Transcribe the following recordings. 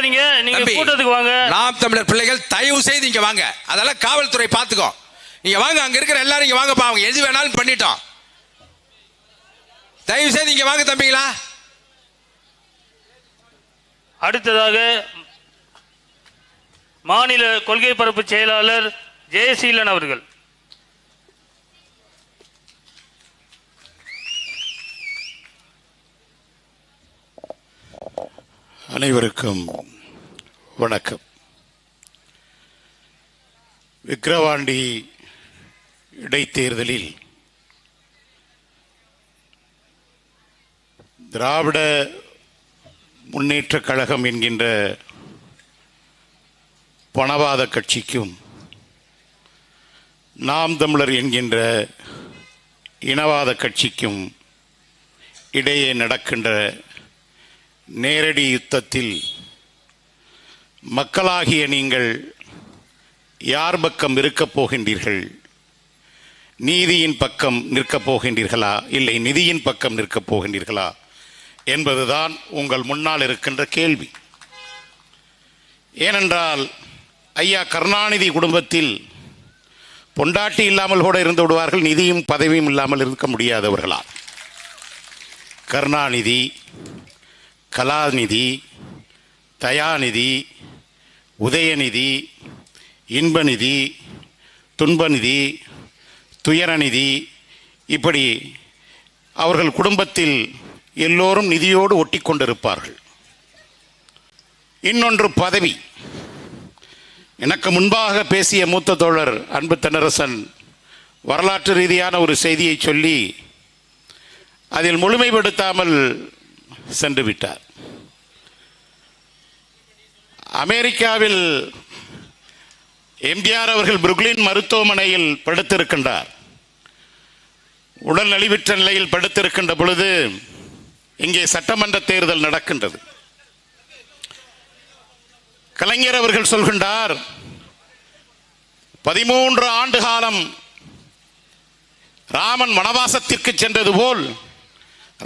நிக்காதீங்க நீங்க கூட்டத்துக்கு வாங்க. நாம் தமிழர் பிள்ளைகள் தயவு செய்து இங்க வாங்க. அதெல்லாம் காவல்துறை பாத்துக்கோ. இங்க வாங்க அங்க இருக்கிற எல்லாரும் இங்க வாங்கப்பா. அவங்க எது வேணாலும் பண்ணிட்டோம். தயவு செய்து இங்க வாங்க தம்பிங்களா. அடுத்ததாக மாநில கொள்கை பரப்பு செயலாளர் ஜெயசீலன் அவர்கள். அனைவருக்கும் வணக்கம். விக்கிரவாண்டி இடைத்தேர்தலில் திராவிட முன்னேற்ற கழகம் என்கின்ற பணவாத கட்சிக்கும் நாம் தமிழர் என்கின்ற இனவாத கட்சிக்கும் இடையே நடக்கின்ற நேரடி யுத்தத்தில் மக்களாகிய நீங்கள் யார் பக்கம் இருக்கப் போகின்றீர்கள்? நீதியின் பக்கம் நிற்கப் போகின்றீர்களா? இல்லை நிதியின் பக்கம் நிற்கப் போகின்றீர்களா? என்பதுதான் உங்கள் முன்னால் இருக்கின்ற கேள்வி. ஏனென்றால் ஐயா கருணாநிதி குடும்பத்தில் பொண்டாட்டி இல்லாமல் கூட இருந்து விடுவார்கள் நிதியும் பதவியும் இல்லாமல் இருக்க முடியாதவர்களா கருணாநிதி கலாநிதி தயாநிதி உதயநிதி இன்பநிதி துன்பநிதி துயரநிதி இப்படி அவர்கள் குடும்பத்தில் எல்லோரும் நிதியோடு ஒட்டி கொண்டிருப்பார்கள். இன்னொன்று பதவி. எனக்கு முன்பாக பேசிய மூத்த தோழர் அன்பு தென்னரசன் வரலாற்று ரீதியான ஒரு செய்தியை சொல்லி அதில் முழுமைப்படுத்தாமல் சென்று விட்டார் அமெரிக்காவில் எம்ஜிஆர் அவர்கள் புருக்லின் மருத்துவமனையில் படுத்திருக்கின்றார். உடல் நலிவுற்ற நிலையில் படுத்திருக்கின்ற பொழுது இங்கே சட்டமன்ற தேர்தல் நடக்கின்றது. கலைஞர் அவர்கள் சொல்கின்றார் பதிமூன்று ஆண்டு காலம் ராமன் வனவாசத்திற்கு சென்றது போல்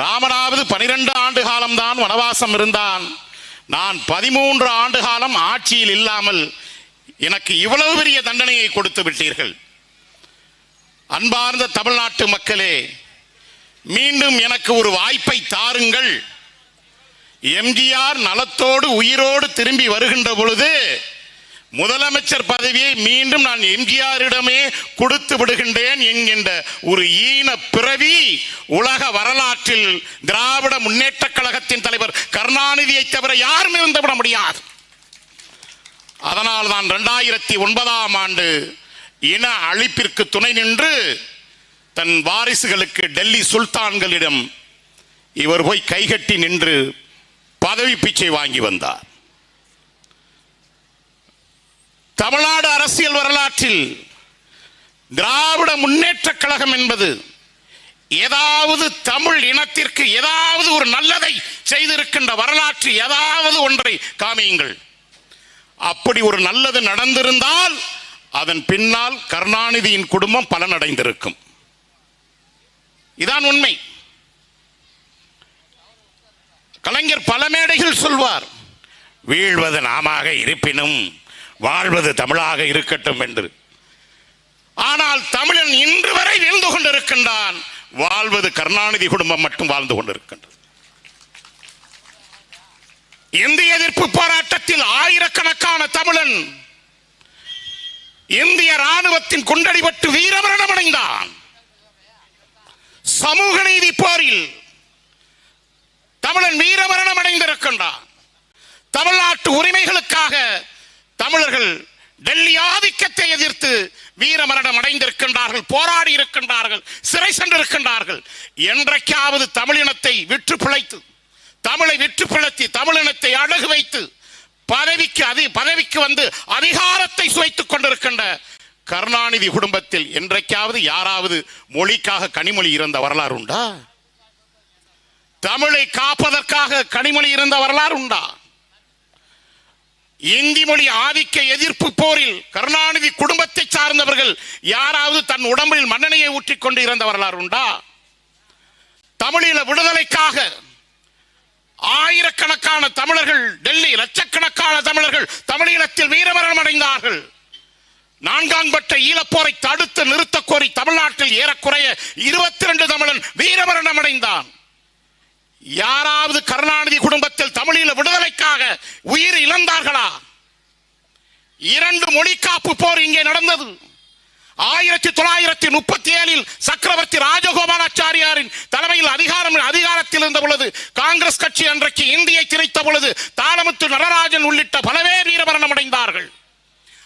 ராமனாவது பனிரெண்டு ஆண்டு காலம்தான் வனவாசம் இருந்தான். நான் பதிமூன்று ஆண்டு காலம் ஆட்சியில் இல்லாமல் எனக்கு இவ்வளவு பெரிய தண்டனையை கொடுத்து விட்டீர்கள். அன்பார்ந்த தமிழ்நாட்டு மக்களே மீண்டும் எனக்கு ஒரு வாய்ப்பை தாருங்கள். எம்ஜிஆர் நலத்தோடு உயிரோடு திரும்பி வருகின்ற பொழுது முதலமைச்சர் பதவியை மீண்டும் நான் எம்ஜிஆரிடமே கொடுத்து விடுகின்றேன் என்கின்ற ஒரு ஈன பிறவி உலக வரலாற்றில் திராவிட முன்னேற்ற கழகத்தின் தலைவர் கருணாநிதியை தவிர யாரும் இருந்துவிட முடியாது. அதனால் தான் ரெண்டாயிரத்தி ஒன்பதாம் ஆண்டு இன அழிப்பிற்கு துணை நின்று தன் வாரிசுகளுக்கு டெல்லி சுல்தான்களிடம் இவர் போய் கைகட்டி நின்று பதவி பிச்சை வாங்கி வந்தார். தமிழ்நாடு அரசியல் வரலாற்றில் திராவிட முன்னேற்ற கழகம் என்பது ஏதாவது தமிழ் இனத்திற்கு ஏதாவது ஒரு நல்லதை செய்திருக்கின்ற வரலாற்று ஏதாவது ஒன்றை காமியுங்கள். அப்படி ஒரு நல்லது நடந்திருந்தால் அதன் பின்னால் கருணாநிதியின் குடும்பம் பலனடைந்திருக்கும். இதான் உண்மை. கலைஞர் பல மேடைகள் சொல்வார் வீழ்வது நாமாக இருப்பினும் வாழ்வது தமிழாக இருக்கட்டும் என்று. ஆனால் தமிழன் இன்று வரை வீழ்ந்து கொண்டிருக்கின்றான். வாழ்வது கருணாநிதி குடும்பம் மட்டும் வாழ்ந்து கொண்டிருக்கின்றது. இந்திய எதிர்ப்பு போராட்டத்தில் ஆயிரக்கணக்கான தமிழன் இந்திய ராணுவத்தின் குண்டடிபட்டு வீரமரணம் அடைந்தான். சமூக நீதி போரில் தமிழன் வீரமரணம் அடைந்திருக்கின்றான். தமிழ்நாட்டு உரிமைகளுக்காக தமிழர்கள் டெல்லி ஆதிக்கத்தை எதிர்த்து வீரமரணம் அடைந்திருக்கின்றார்கள் போராடி இருக்கின்றார்கள் சிறை சென்றிருக்கின்றார்கள். என்றைக்காவது தமிழினத்தை விற்று பிழைத்து தமிழை விற்று பிழைத்து தமிழினத்தை அழகு வைத்து பதவிக்கு அதி பதவிக்கு வந்து அதிகாரத்தை சுவைத்துக் கொண்டிருக்கின்ற கருணாநிதி குடும்பத்தில் என்றைக்காவது யாராவது மொழிக்காக கனிமொழி இருந்த வரலாறு உண்டா? தமிழை காப்பதற்காக கனிமொழி இருந்த வரலாறு உண்டா? இந்தி மொழி ஆதிக்க எதிர்ப்பு போரில் கருணாநிதி குடும்பத்தை சார்ந்தவர்கள் யாராவது தன் உடம்பில் மண்ணெண்ணையை ஊற்றிக் கொண்டு இறந்த வரலாறு உண்டா? தமிழீழ விடுதலைக்காக ஆயிரக்கணக்கான தமிழர்கள் டெல்லி லட்சக்கணக்கான தமிழர்கள் தமிழீழத்தில் வீரமரணம் அடைந்தார்கள். நான்காம்பட்ட ஈழப்போரை தடுத்து நிறுத்த கோரி தமிழ்நாட்டில் ஏறக்குறைய இருபத்தி ரெண்டு தமிழன் வீரமரணம் அடைந்தான். யாராவது கருணாநிதி குடும்பத்தில் தமிழீழ விடுதலைக்காக உயிர் இழந்தார்களா? இரண்டு மொழிக்காப்பு போர் இங்கே நடந்தது. ஆயிரத்தி தொள்ளாயிரத்தி முப்பத்தி ஏழில் சக்கரவர்த்தி ராஜகோபாலாச்சாரியாரின் தலைமையில் அதிகாரம் அதிகாரத்தில் இருந்த பொழுது காங்கிரஸ் கட்சி அன்றைக்கு இந்தியை திணித்த பொழுது தாளமுத்து நடராஜன் உள்ளிட்ட பல பேர் வீரமரணம் அடைந்தார்கள்.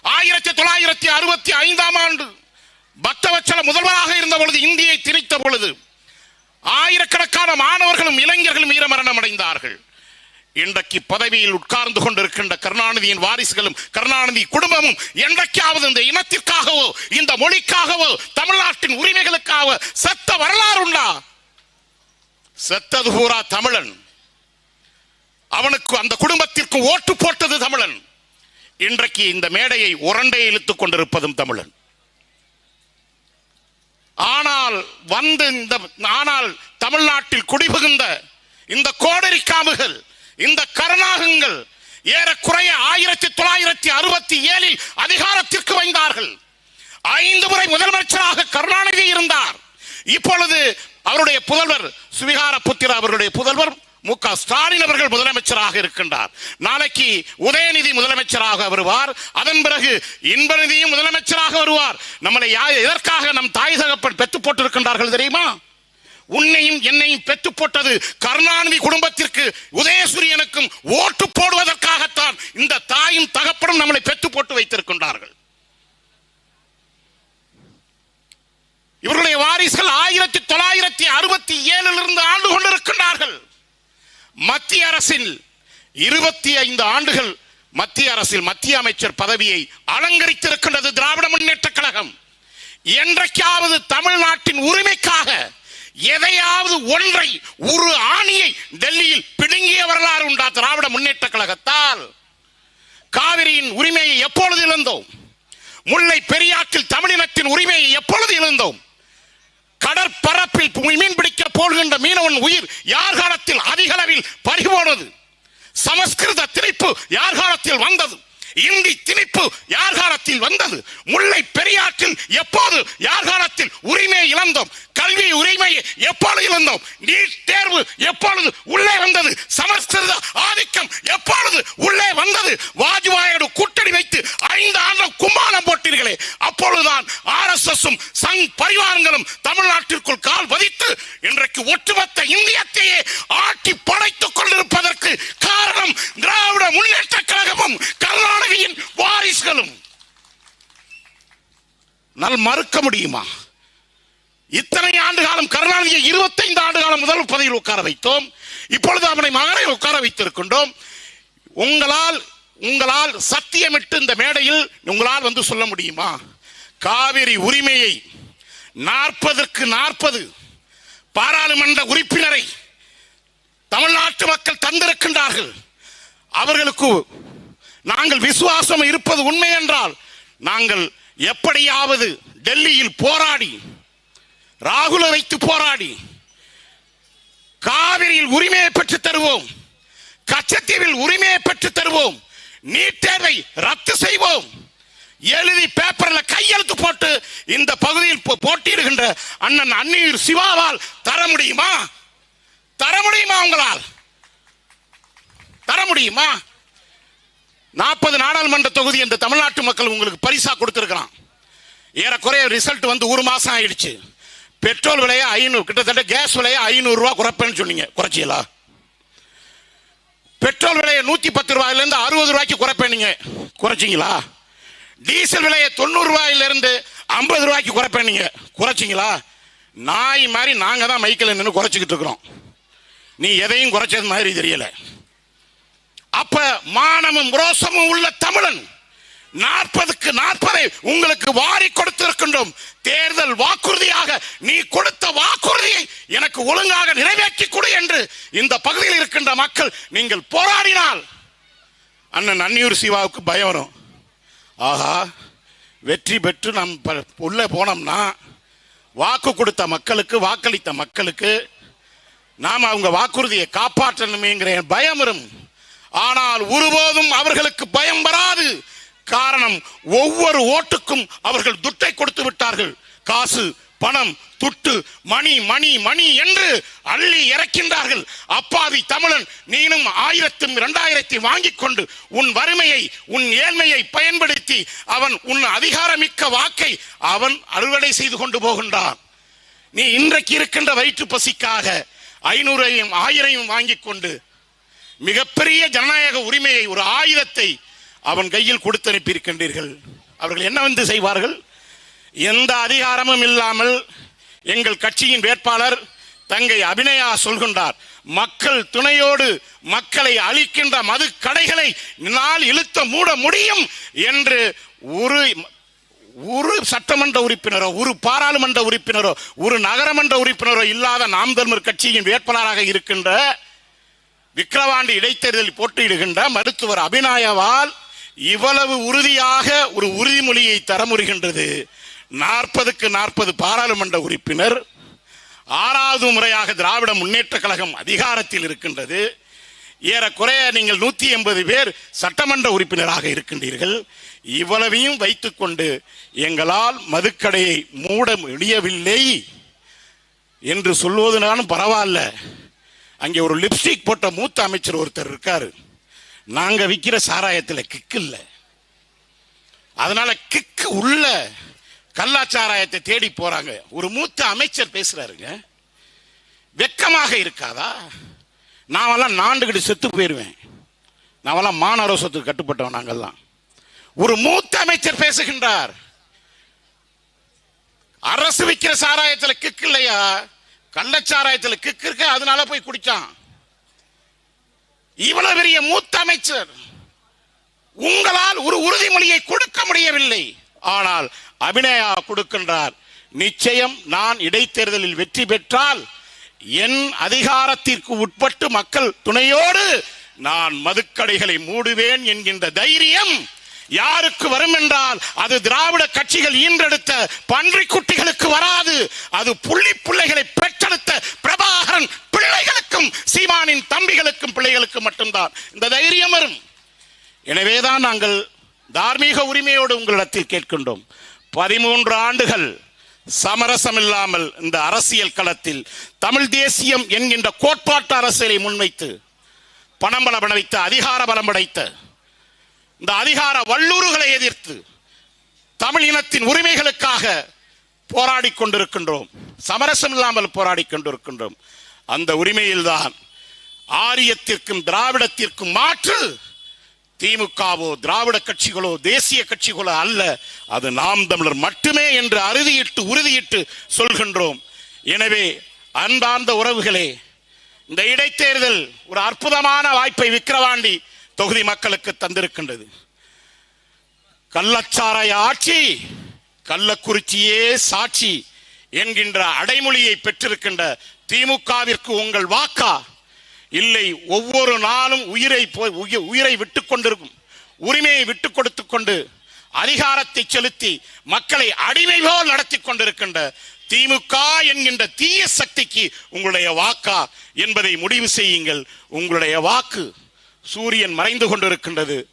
ஆயிரத்தி தொள்ளாயிரத்தி அறுபத்தி ஐந்தாம் ஆண்டு பக்தவச்சல முதல்வராக இருந்த பொழுது இந்தியை திணித்த பொழுது ஆயிரக்கணக்கான மாணவர்களும் இளைஞர்களும் வீரமரணம் அடைந்தார்கள் இன்றைக்கு பதவியில் உட்கார்ந்து கொண்டிருக்கின்ற கருணாநிதியின் வாரிசுகளும் கருணாநிதி குடும்பமும் என்றைக்காவது இந்த இனத்திற்காகவோ இந்த மொழிக்காகவோ தமிழ்நாட்டின் உரிமைகளுக்காக செத்த வரலாறு உண்டா? செத்தது பூரா தமிழன். அவனுக்கு அந்த குடும்பத்திற்கு ஓட்டு போட்டது தமிழன். இன்றைக்கு இந்த மேடையை உரண்டை இழுத்துக் கொண்டிருப்பதும் தமிழன். ஆனால் வந்து இந்த ஆனால் தமிழ்நாட்டில் குடிபுகுந்த இந்த கோடரிக்காமுகள் இந்த கருணாகங்கள் ஏறக்குறைய ஆயிரத்தி தொள்ளாயிரத்தி அறுபத்தி ஏழில் அதிகாரத்திற்கு வந்தார்கள். ஐந்து முறை முதலமைச்சராக கருணாநிதி இருந்தார். இப்பொழுது அவருடைய புதல்வர் சுவிகார புத்திர அவருடைய புதல்வர் மு க ஸ்டாலின் அவர்கள் முதலமைச்சராக இருக்கின்றார். நாளைக்கு உதயநிதி முதலமைச்சராக வருவார். அதன் பிறகு இன்பநிதியும் முதலமைச்சராக வருவார். நம்மளை எதற்காக நம் தாய் தகப்பன் பெத்து போட்டிருக்கின்றார்கள் தெரியுமா? உன்னையும் என்னையும் பெற்று போட்டது கருணாநிதி குடும்பத்திற்கு உதயசூரியனுக்கும் ஓட்டு போடுவதற்காகத்தான் இந்த தாயும் தகப்பனும் நம்மளை பெற்று போட்டு வைத்திருக்கின்றார்கள். இவர்களுடைய வாரிசுகள் ஆயிரத்தி தொள்ளாயிரத்தி அறுபத்தி ஏழில் இருந்து ஆண்டு கொண்டிருக்கின்றார்கள். மத்திய அரசில் இருபத்தி ஐந்து ஆண்டுகள் மத்திய அரசில் மத்திய அமைச்சர் பதவியை அலங்கரித்திருக்கின்றது திராவிட முன்னேற்ற கழகம். என்றைக்காவது தமிழ்நாட்டின் உரிமைக்காக எதையாவது ஒன்றை ஒரு ஆணியை டெல்லியில் பிடுங்கிய வரலாறு உண்டா திராவிட முன்னேற்ற கழகத்தால்? காவிரியின் உரிமையை எப்பொழுது இழந்தோம்? முல்லை பெரியாற்றில் தமிழினத்தின் உரிமையை எப்பொழுது இழந்தோம்? கடற்பரப்பில் மீன் பிடிக்க போடுகின்ற மீனவன் உயிர் யார் காலத்தில் அதிக அளவில் பறிபோனது? சமஸ்கிருத திணிப்பு யார் காலத்தில் வந்தது? இந்தி திணிப்பு யார் காலத்தில் வந்தது? முல்லை பெரியாற்றில் எப்போது யார் காலத்தில் உரிமை இழந்தோம்? கல்வி உரிமையை எப்பொழுது இழந்தோம்? நீட் தேர்வு எப்பொழுது உள்ளே வந்தது? சமஸ்கிருத ஆதிக்கம் எப்பொழுது உள்ளே வந்தது? வாஜ்பாயோடு கூட்டணி வைத்து ஐந்து ஆண்டு கும்மாளம் போட்டீர்களே. அப்பொழுதுதான் ஆர் எஸ் சங் பரிவாரங்களும் தமிழ்நாட்டிற்குள் கால் பதித்து என்னால் மறுக்க முடியுமா? இத்தனை ஆண்டு காலம் கருணாநிதியை இருபத்தைந்து ஆண்டு காலம் முதல் பதவியில் உட்கார வைத்தோம். இப்பொழுது அவனை மகனை உட்கார வைத்திருக்கின்றோம். உங்களால் உங்களால் சத்தியமிட்டு இந்த மேடையில் உங்களால் வந்து சொல்ல முடியுமா? காவிரி உரிமையை நாற்பதற்கு நாற்பது பாராளுமன்ற உறுப்பினரை தமிழ்நாட்டு மக்கள் தந்திருக்கின்றார்கள். அவர்களுக்கு நாங்கள் விசுவாசம் இருப்பது உண்மை என்றால் நாங்கள் எப்படியாவது டெல்லியில் போராடி ராகுல வைத்து போராடி காவிரியில் உரிமையை பெற்று தருவோம் கச்சத்தீவில் உரிமையை பெற்று தருவோம் நீட் தேர்வை ரத்து செய்வோம். எழுதி பேப்பர்ல கையெழுத்து போட்டு இந்த பகுதியில் போ- போட்டியிடுகின்ற அண்ணன் அந்நீர் சிவாவால் தர முடியுமா? தர முடியுமா உங்களால்? தர முடியுமா? நாற்பது நாடாளுமன்ற தொகுதி என்று தமிழ்நாட்டு மக்கள் உங்களுக்கு பரிசா கொடுத்துருக்கிறான். ஏறக்குறைய ரிசல்ட் வந்து ஒரு மாசம் ஆயிடுச்சு. பெட்ரோல் விலையை ஐநூறு கிட்டத்தட்ட கேஸ் விலையை ஐநூறு ரூபா குறைப்பேன்னு சொன்னீங்க குறைச்சியலா? பெட்ரோல் விலையை நூத்தி பத்து ரூபாயிலேருந்து அறுபது ரூபாய்க்கு குறைப்பேனீங்க. குறைச்சிங்களா? டீசல் விலையை தொண்ணூறு ரூபாயிலிருந்து ஐம்பது ரூபாய்க்கு குறைப்பேனீங்க. குறைச்சிங்களா? நாய் மாதிரி நாங்க தான் மைக்கில் நின்று குறைச்சிக்கிட்டு இருக்கிறோம். நீ எதையும் குறைச்சது மாதிரி தெரியலை. மானமும் ரோசமும் உள்ள தமிழன். நாற்பதுக்கு நாற்பதை உங்களுக்கு வாரி கொடுத்திருக்கின்றோம். தேர்தல் வாக்குறுதியாக நீ கொடுத்த வாக்குறுதியை எனக்கு ஒழுங்காக நிறைவேற்றி கொடு என்று இந்த பகுதியில் இருக்கின்ற மக்கள் நீங்கள் போராடினால் அண்ணன் அன்னியூர் சிவாவுக்கு பயம் வரும். ஆஹா வெற்றி பெற்று நம் உள்ளே போனோம்னா வாக்கு கொடுத்த மக்களுக்கு வாக்களித்த மக்களுக்கு நாம் அவங்க வாக்குறுதியை காப்பாற்றணுமேங்கிற பயம் வரும். ஆனால் ஒருபோதும் அவர்களுக்கு பயம் வராது. காரணம் ஒவ்வொரு ஓட்டுக்கும் அவர்கள் துட்டை கொடுத்து விட்டார்கள். காசு பணம் துட்டு மணி மணி மணி என்று அள்ளி இறக்கின்றார்கள். அப்பாவி தமிழன் நீனும் ஆயிரத்தும் இரண்டாயிரத்தி வாங்கிக் கொண்டு உன் வறுமையை உன் ஏழ்மையை பயன்படுத்தி அவன் உன் அதிகாரமிக்க வாக்கை அவன் அறுவடை செய்து கொண்டு போகின்றான். நீ இன்றைக்கு இருக்கின்ற வயிற்று பசிக்காக ஐநூறையும் ஆயிரையும் வாங்கிக் கொண்டு மிகப்பெரிய ஜனநாயக உரிமையை ஒரு ஆயுதத்தை அவன் கையில் கொடுத்து அனுப்பியிருக்கின்றீர்கள் அவர்கள் என்ன வந்து செய்வார்கள்? எந்த அதிகாரமும் இல்லாமல் எங்கள் கட்சியின் வேட்பாளர் தங்கை அபிநயா சொல்கின்றார் மக்கள் துணையோடு மக்களை அழிக்கின்ற மது கடைகளை நாள் இழுத்த மூட முடியும் என்று ஒரு ஒரு சட்டமன்ற உறுப்பினரோ ஒரு பாராளுமன்ற உறுப்பினரோ ஒரு நகரமன்ற உறுப்பினரோ இல்லாத நாம் தமிழர் கட்சியின் வேட்பாளராக இருக்கின்ற விக்கிரவாண்டி இடைத்தேர்தலில் போட்டியிடுகின்ற மருத்துவர் அபிநாயவால் இவ்வளவு உறுதியாக ஒரு உறுதிமொழியை தர முடிகின்றது நாற்பதுக்கு நாற்பது பாராளுமன்ற உறுப்பினர் ஆறாவது முறையாக திராவிட முன்னேற்ற கழகம் அதிகாரத்தில் இருக்கின்றது. ஏறக்குறைய நீங்கள் நூத்தி எண்பது பேர் சட்டமன்ற உறுப்பினராக இருக்கின்றீர்கள். இவ்வளவையும் வைத்துக்கொண்டு எங்களால் மதுக்கடையை மூட முடியவில்லை என்று சொல்வதுனாலும் பரவாயில்ல. அங்கே ஒரு லிப்ஸ்டிக் போட்ட மூத்த அமைச்சர் ஒருத்தர் இருக்காரு. நாங்க விற்கிற சாராயத்தில் கிக்கு இல்லை. அதனால கிக்கு உள்ள கல்லாச்சாராயத்தை தேடி போறாங்க. ஒரு மூத்த அமைச்சர் பேசுறாருங்க. வெக்கமாக இருக்காதா? நாவெல்லாம் நாண்டுகிட்டு செத்து போயிருவேன். நாவெல்லாம் மானரோசத்துக்கு கட்டுப்பட்டோம் நாங்கள்லாம். ஒரு மூத்த அமைச்சர் பேசுகின்றார். அரசு விற்கிற சாராயத்தில் கிக்கு இல்லையா? கள்ளச்சாராயத்துல கிக்கு இருக்கு அதனால போய் குடிச்சான். இவ்வளவு பெரிய மூத்த அமைச்சர் உங்களால் ஒரு உறுதிமொழியை கொடுக்க முடியவில்லை. ஆனால் அபிநயா கொடுக்கின்றார் நிச்சயம் நான் இடைத்தேர்தலில் வெற்றி பெற்றால் என் அதிகாரத்திற்கு உட்பட்டு மக்கள் துணையோடு நான் மதுக்கடைகளை மூடுவேன் என்கின்ற தைரியம் யாருக்கு வரும் என்றால் அது திராவிட கட்சிகள் ஈன்றெடுத்த பன்றி குட்டிகளுக்கு வராது. அது புள்ளி பிள்ளைகளை பெற்றெடுத்த பிரபாகரன் பிள்ளைகளுக்கும் சீமானின் தம்பிகளுக்கும் பிள்ளைகளுக்கும் மட்டும்தான். இந்த தைரியம் வரும். எனவேதான் நாங்கள் தார்மீக உரிமையோடு உங்களிடத்தில் கேட்கின்றோம். பதிமூன்று ஆண்டுகள் சமரசம் இல்லாமல் இந்த அரசியல் களத்தில் தமிழ் தேசியம் என்கின்ற கோட்பாட்டு அரசியலை முன்வைத்து பணம் பலம் படைத்த அதிகார பலம் படைத்த இந்த அதிகார வல்லூறுகளை எதிர்த்து தமிழ் இனத்தின் உரிமைகளுக்காக போராடி கொண்டிருக்கின்றோம். சமரசம் இல்லாமல் போராடி கொண்டிருக்கின்றோம். அந்த உரிமையில்தான் ஆரியத்திற்கும் திராவிடத்திற்கும் மாற்று திமுகவோ திராவிட கட்சிகளோ தேசிய கட்சிகளோ அல்ல. அது நாம் தமிழர் மட்டுமே என்று அறுதியிட்டு உறுதியிட்டு சொல்கின்றோம். எனவே அன்பார்ந்த உறவுகளே இந்த இடைத்தேர்தல் ஒரு அற்புதமான வாய்ப்பை விக்கிரவாண்டி தொகுதி மக்களுக்கு தந்திருக்கின்றது. கள்ளச்சாராய ஆட்சி கள்ளக்குறிச்சியே சாட்சி என்கின்ற அடைமொழியை பெற்றிருக்கின்ற திமுகவிற்கு உங்கள் வாக்கா? இல்லை ஒவ்வொரு நாளும் உயிரை போய் உயிரை விட்டு கொண்டிருக்கும் உரிமையை விட்டு கொடுத்து கொண்டு அதிகாரத்தை செலுத்தி மக்களை அடிமை போல் நடத்தி கொண்டிருக்கின்ற திமுக என்கின்ற தீய சக்திக்கு உங்களுடைய வாக்கா என்பதை முடிவு செய்யுங்கள். உங்களுடைய வாக்கு சூரியன் மறைந்து கொண்டிருக்கின்றது.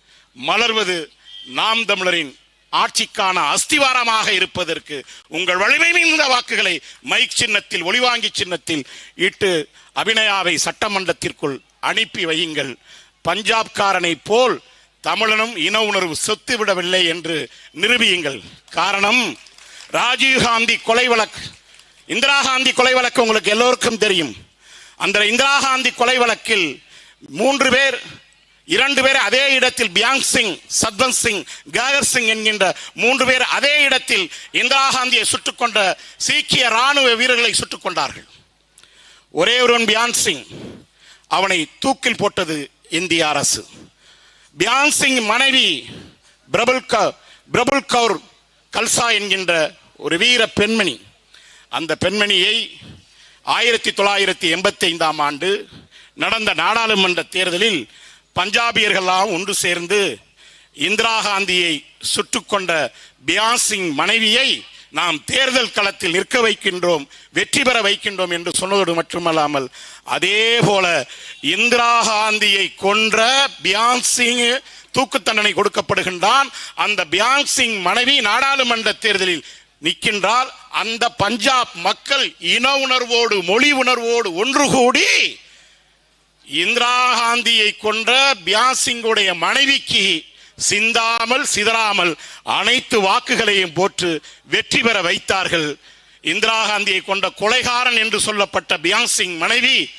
மலர்வது நாம் தமிழரின் ஆட்சிக்கான அஸ்திவாரமாக இருப்பதற்கு உங்கள் வலிமை மிகுந்த வாக்குகளை மைக் சின்னத்தில் ஒளிவாங்கி சின்னத்தில் இட்டு அபிநயாவை சட்டமன்றத்திற்குள் அனுப்பி வையுங்கள். பஞ்சாப்காரனை போல் தமிழனும் இன உணர்வு சொத்து விடவில்லை என்று நிரூபியுங்கள். காரணம் ராஜீவ்காந்தி கொலை வழக்கு. இந்திரா காந்தி கொலை வழக்கு உங்களுக்கு எல்லோருக்கும் தெரியும். அந்த இந்திரா காந்தி கொலை வழக்கில் மூன்று பேர் இரண்டு பேர் அதே இடத்தில் பியாங் சிங் சத்வந்த் சிங் கேகர் சிங் என்கின்ற மூன்று பேர் அதே இடத்தில் இந்திரா காந்தியை சுட்டுக்கொண்ட சீக்கிய ராணுவ வீரர்களை சுட்டுக் கொண்டார்கள் ஒரே ஒருவன் பியான் சிங். அவனை தூக்கில் போட்டது இந்திய அரசு. பியான் சிங் மனைவி பிரபுல் க பிரபுல் கவுர் கல்சா என்கின்ற ஒரு வீர பெண்மணி. அந்த பெண்மணியை ஆயிரத்தி தொள்ளாயிரத்தி எண்பத்தி ஐந்தாம் ஆண்டு நடந்த நாடாளுமன்ற தேர்தலில் பஞ்சாபியர்கள்லாம் ஒன்று சேர்ந்து இந்திரா காந்தியை சுட்டுக்கொண்ட பியான் சிங் மனைவியை நாம் தேர்தல் களத்தில் நிற்க வைக்கின்றோம் வெற்றி பெற வைக்கின்றோம் என்று சொன்னதோடு மட்டுமல்லாமல் அதே போல இந்திரா காந்தியை கொன்ற பியான் சிங் தூக்கு தண்டனை கொடுக்கப்படுகின்றான். அந்த பியான் சிங் மனைவி நாடாளுமன்ற தேர்தலில் நிற்கின்றால் அந்த பஞ்சாப் மக்கள் இன உணர்வோடு மொழி உணர்வோடு ஒன்று கூடி இந்திரா காந்தியை கொன்ற பியாசிங்குடைய மனைவிக்கு சிந்தாமல் சிதறாமல் அனைத்து வாக்குகளையும் போற்று வெற்றி பெற வைத்தார்கள். இந்திரா காந்தியை கொண்ட கொலைகாரன் என்று சொல்லப்பட்ட பியாசிங் மனைவி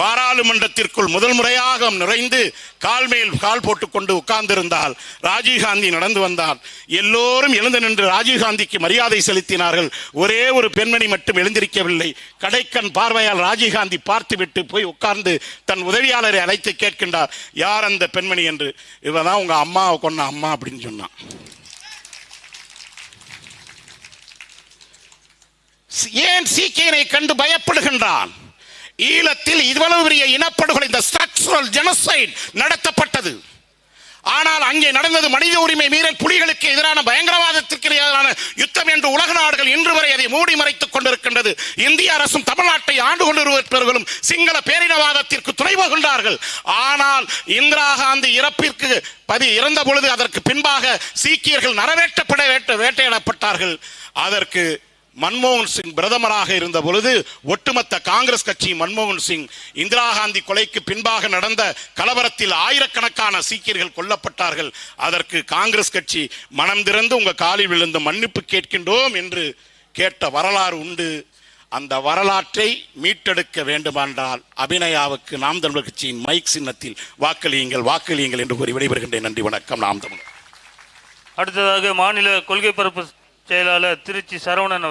பாராளுமன்றத்திற்குள் முதல் முறையாக நுழைந்து கால் மேல் கால் போட்டுக்கொண்டு உட்கார்ந்திருந்தால் ராஜீவ்காந்தி நடந்து வந்தார். எல்லோரும் எழுந்து நின்று ராஜீவ்காந்திக்கு மரியாதை செலுத்தினார்கள். ஒரே ஒரு பெண்மணி மட்டும் எழுந்திருக்கவில்லை. கடைக்கண் பார்வையால் ராஜீவ்காந்தி பார்த்துவிட்டு போய் உட்கார்ந்து தன் உதவியாளரை அழைத்து கேட்கின்றார் யார் அந்த பெண்மணி? என்று. இவதான் உங்க அம்மாவை கொன்ன அம்மா அப்படின்னு சொன்னான். ஏன் சீக்கியனை கண்டு பயப்படுகின்றான்? ஈழத்தில் இவ்வளவு பெரிய இனப்படுகொலை இந்த ஸ்ட்ரக்சரல் ஜெனசைட் நடத்தப்பட்டது. ஆனால் அங்கே நடந்தது மனித உரிமை மீறல் புலிகளுக்கு எதிரான பயங்கரவாதத்திற்கு எதிரான யுத்தம் என்று உலக நாடுகள் இன்று வரை அதை மூடி மறைத்துக் கொண்டிருக்கின்றது. இந்திய அரசும் தமிழ்நாட்டை ஆண்டு கொண்டிருப்பவர்களும் சிங்கள பேரினவாதத்திற்கு துணை போகின்றார்கள் ஆனால் இந்திரா காந்தி இறப்பிற்கு பதி இறந்த பொழுது அதற்கு பின்பாக சீக்கியர்கள் நரவேற்றப்பட வேட்ட வேட்டையாடப்பட்டார்கள். அதற்கு மன்மோகன் சிங் பிரதமராக இருந்த பொழுது ஒட்டுமொத்த காங்கிரஸ் கட்சி மன்மோகன் சிங் இந்திரா காந்தி கொலைக்கு பின்பாக நடந்த கலவரத்தில் ஆயிரக்கணக்கான சீக்கியர்கள் கொல்லப்பட்டார்கள். அதற்கு காங்கிரஸ் கட்சி மனம் திறந்து உங்க காலில் விழுந்து மன்னிப்பு கேட்கின்றோம் என்று கேட்ட வரலாறு உண்டு. அந்த வரலாற்றை மீட்டெடுக்க வேண்டுமென்றால் அபிநயாவுக்கு நாம் தமிழர் கட்சியின் மைக் சின்னத்தில் வாக்களியுங்கள் வாக்களியுங்கள் என்று கூறி விடைபெறுகின்றேன். நன்றி வணக்கம். நாம் தமிழர். அடுத்ததாக மாநில கொள்கை பரப்பு செயலாளர் திருச்சி சரவணன்